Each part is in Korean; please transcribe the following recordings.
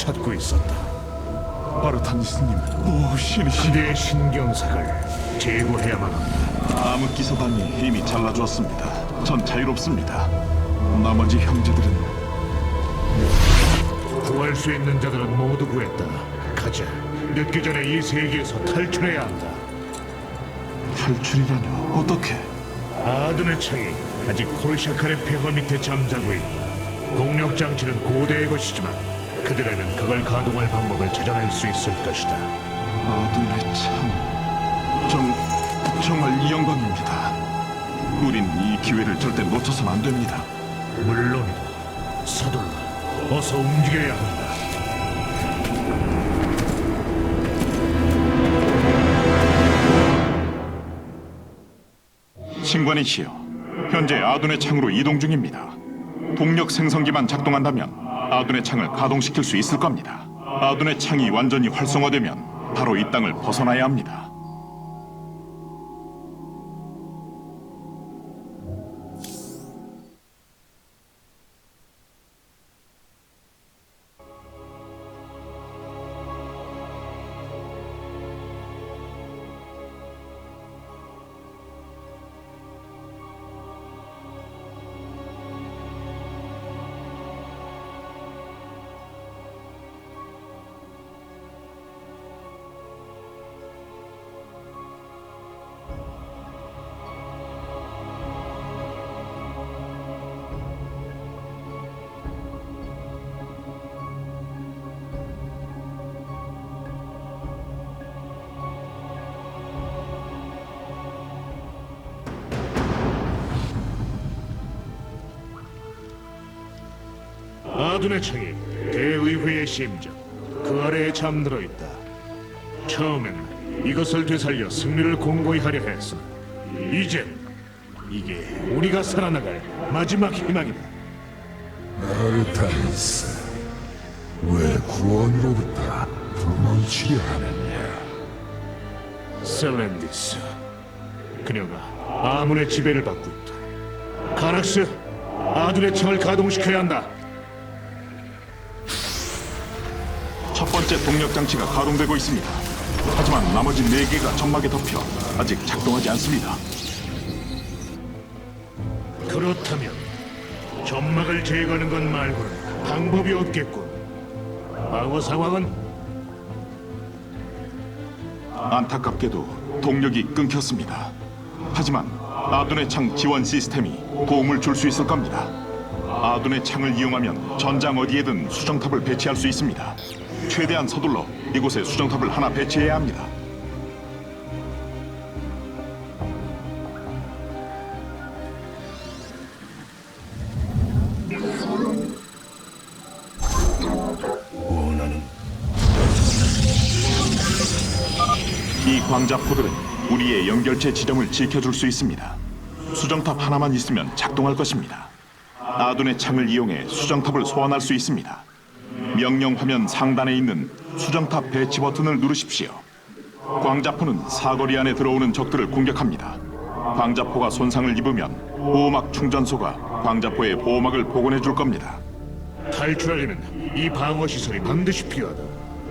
찾고 있었다. 아르타니스님, 오 신이시. 시대의 신경삭을 제거해야만 한다. 암흑기사단이 이미 잘라주었습니다. 전 자유롭습니다. 나머지 형제들은 구할 수 있는 자들은 모두 구했다. 가자. 늦기 전에 이 세계에서 탈출해야 한다. 탈출이라뇨? 어떻게? 아둔의 창이 아직 콜샤칼의 폐허 밑에 잠자고 있다. 동력 장치는 고대의 것이지만 그들에는 그걸 가동할 방법을 찾아낼 수 있을 것이다. 아둔의 참. 정, 정말 이 영광입니다. 우린 이 기회를 절대 놓쳐선 안 됩니다. 물론이다. 서둘러. 어서 움직여야 한다. 신관이시여, 현재 아둔의 창으로 이동 중입니다. 동력 생성기만 작동한다면 아둔의 창을 가동시킬 수 있을 겁니다. 아둔의 창이 완전히 활성화되면 바로 이 땅을 벗어나야 합니다. 아둔의 창이 대의회의 심장 그 아래에 잠들어 있다. 처음엔 이것을 되살려 승리를 공고히 하려 했어. 이젠 이게 우리가 살아나갈 마지막 희망이다. 아르타니스, 왜 구원으로부터 도망치려 하느냐? 셀렌디스. 그녀가 아문의 지배를 받고 있다. 가락스, 아둔의 창을 가동시켜야 한다. 번째 동력 장치가 가동되고 있습니다. 하지만 나머지 네 개가 점막에 덮여 아직 작동하지 않습니다. 그렇다면 점막을 제거하는 것 말고는 방법이 없겠군. 방어 상황은 안타깝게도 동력이 끊겼습니다. 하지만 아둔의 창 지원 시스템이 도움을 줄 수 있을 겁니다. 아둔의 창을 이용하면 전장 어디에든 수정탑을 배치할 수 있습니다. 최대한 서둘러 이곳에 수정탑을 하나 배치해야 합니다. 이 광자포들은 우리의 연결체 지점을 지켜줄 수 있습니다. 수정탑 하나만 있으면 작동할 것입니다. 아둔의 창을 이용해 수정탑을 소환할 수 있습니다. 명령 화면 상단에 있는 수정탑 배치 버튼을 누르십시오. 광자포는 사거리 안에 들어오는 적들을 공격합니다. 광자포가 손상을 입으면 보호막 충전소가 광자포의 보호막을 복원해 줄 겁니다. 탈출하려면 이 방어 시설이 반드시 필요하다.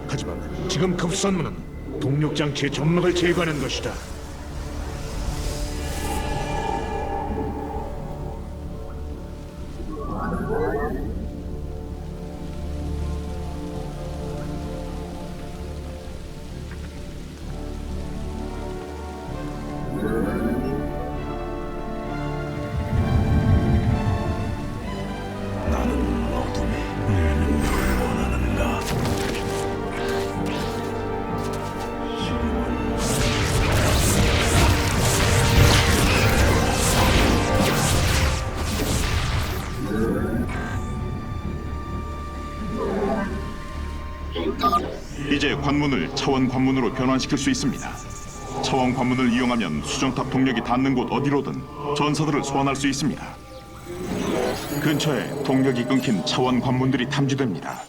하지만 지금 급선무는 동력 장치의 점막을 제거하는 것이다. 관문을 차원 관문으로 변환시킬 수 있습니다. 차원 관문을 이용하면 수정탑 동력이 닿는 곳 어디로든 전사들을 소환할 수 있습니다. 근처에 동력이 끊긴 차원 관문들이 탐지됩니다.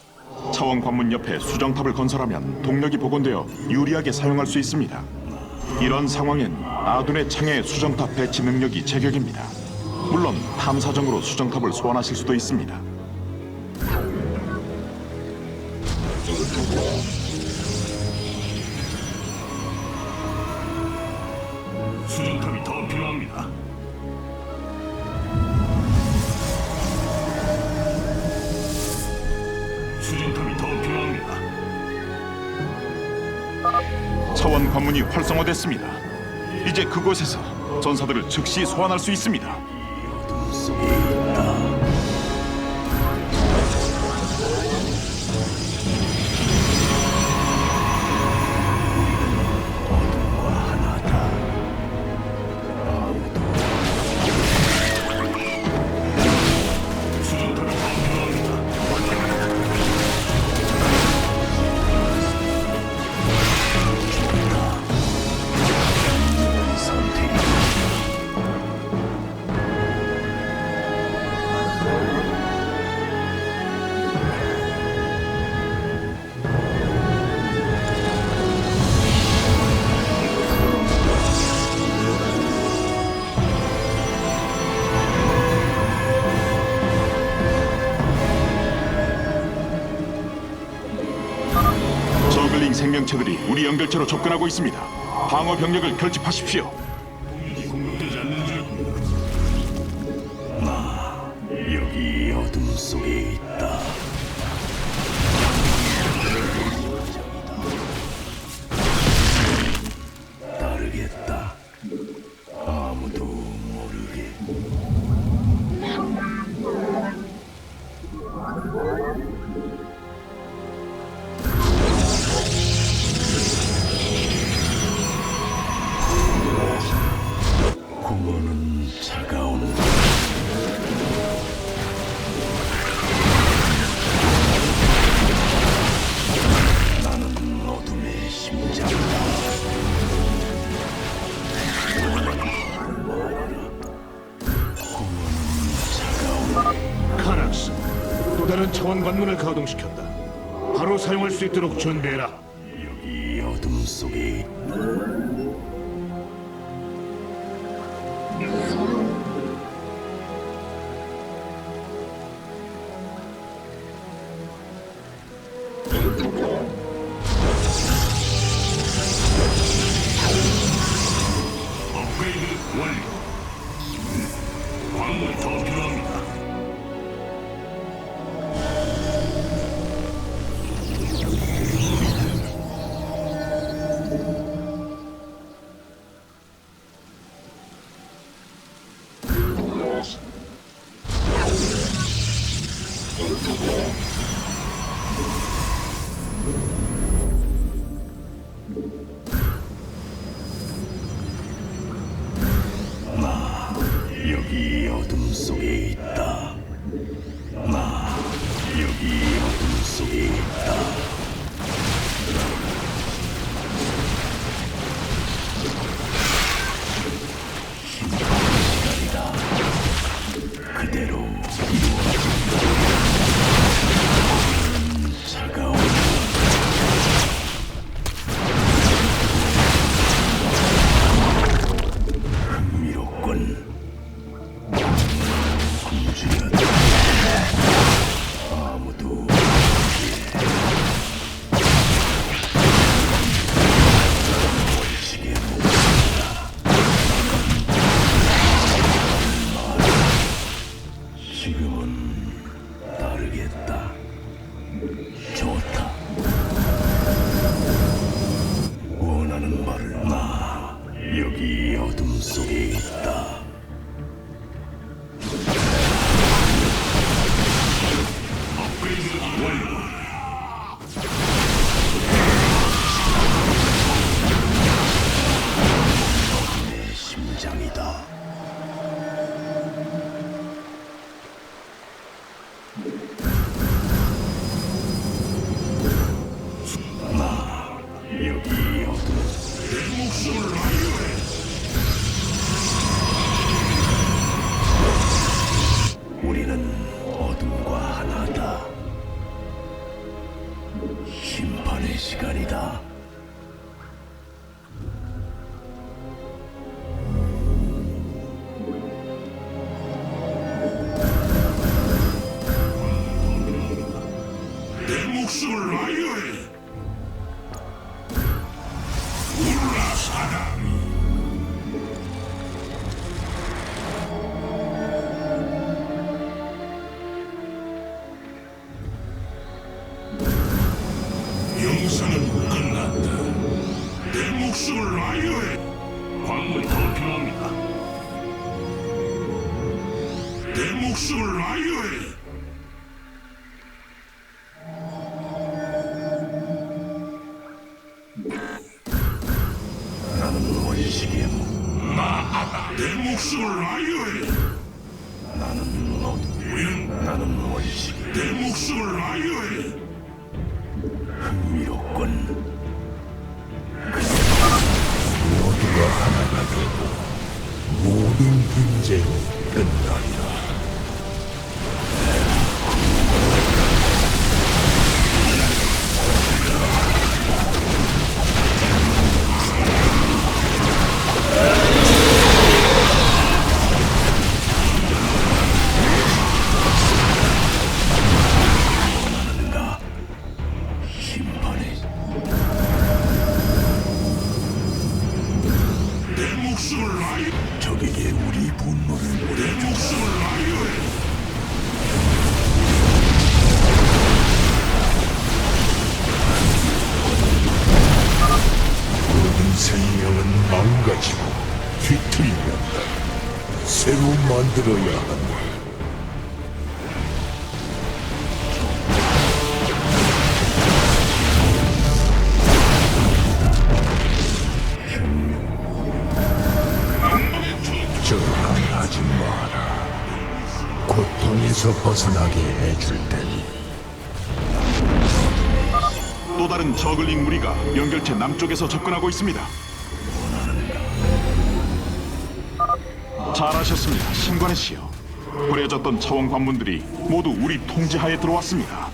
차원 관문 옆에 수정탑을 건설하면 동력이 복원되어 유리하게 사용할 수 있습니다. 이런 상황엔 아둔의 창의 수정탑 배치 능력이 제격입니다. 물론 탐사정으로 수정탑을 소환하실 수도 있습니다. 관문이 활성화됐습니다. 이제 그곳에서 전사들을 즉시 소환할 수 있습니다. 연결체로 접근하고 있습니다. 방어 병력을 결집하십시오. 관문을 가동시켰다. 바로 사용할 수 있도록 준비해라. 이 어둠 속에 Muito bom. 지금은 다르겠다. 좋다. 내 목숨을 아유해. 나는 목내 목숨을 아유해. 나는 어둠 나는 원식 내 목숨을 아유해. 흥미롭군 모두가 하나가 되고 모든 분쟁이 끝나리 적에게 우리 분노를. 모든 생명은 망가지고 뒤틀린다. 새로 만들어야 한다 고통에서 벗어나게 해줄 테니 또 다른 저글링 무리가 연결체 남쪽에서 접근하고 있습니다. 잘하셨습니다, 신관의 씨요. 버려졌던 차원 관문들이 모두 우리 통제하에 들어왔습니다.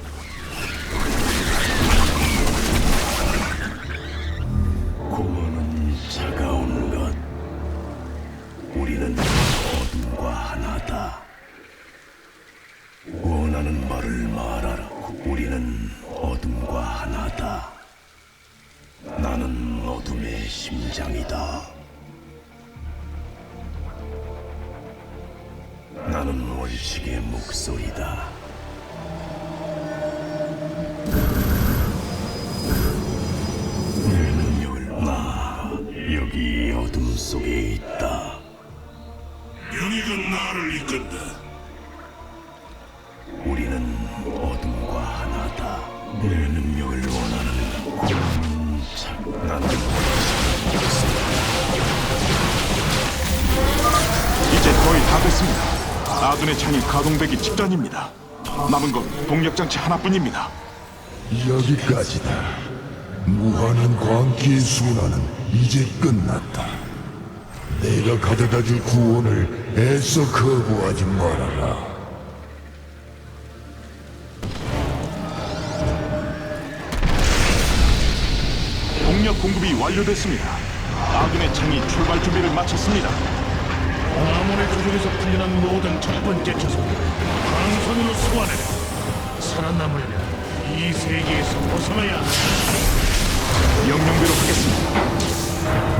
원식의 목소리다. 내 능력을 나 여기 어둠 속에 있다. 영익은 나를 이끈다. 아둔의 창이 가동되기 직전입니다. 남은 건 동력장치 하나뿐입니다. 여기까지다. 무한한 광기의 순환은 이제 끝났다. 내가 가져다줄 구원을 애써 거부하지 말아라. 동력 공급이 완료됐습니다. 아둔의 창이 출발 준비를 마쳤습니다. 아몬의 조종에서 풀려난 모든 첫 번째 조선 광선으로 소환해라 살아남으려면 이 세계에서 벗어나야 한다. 영영대로 하겠습니다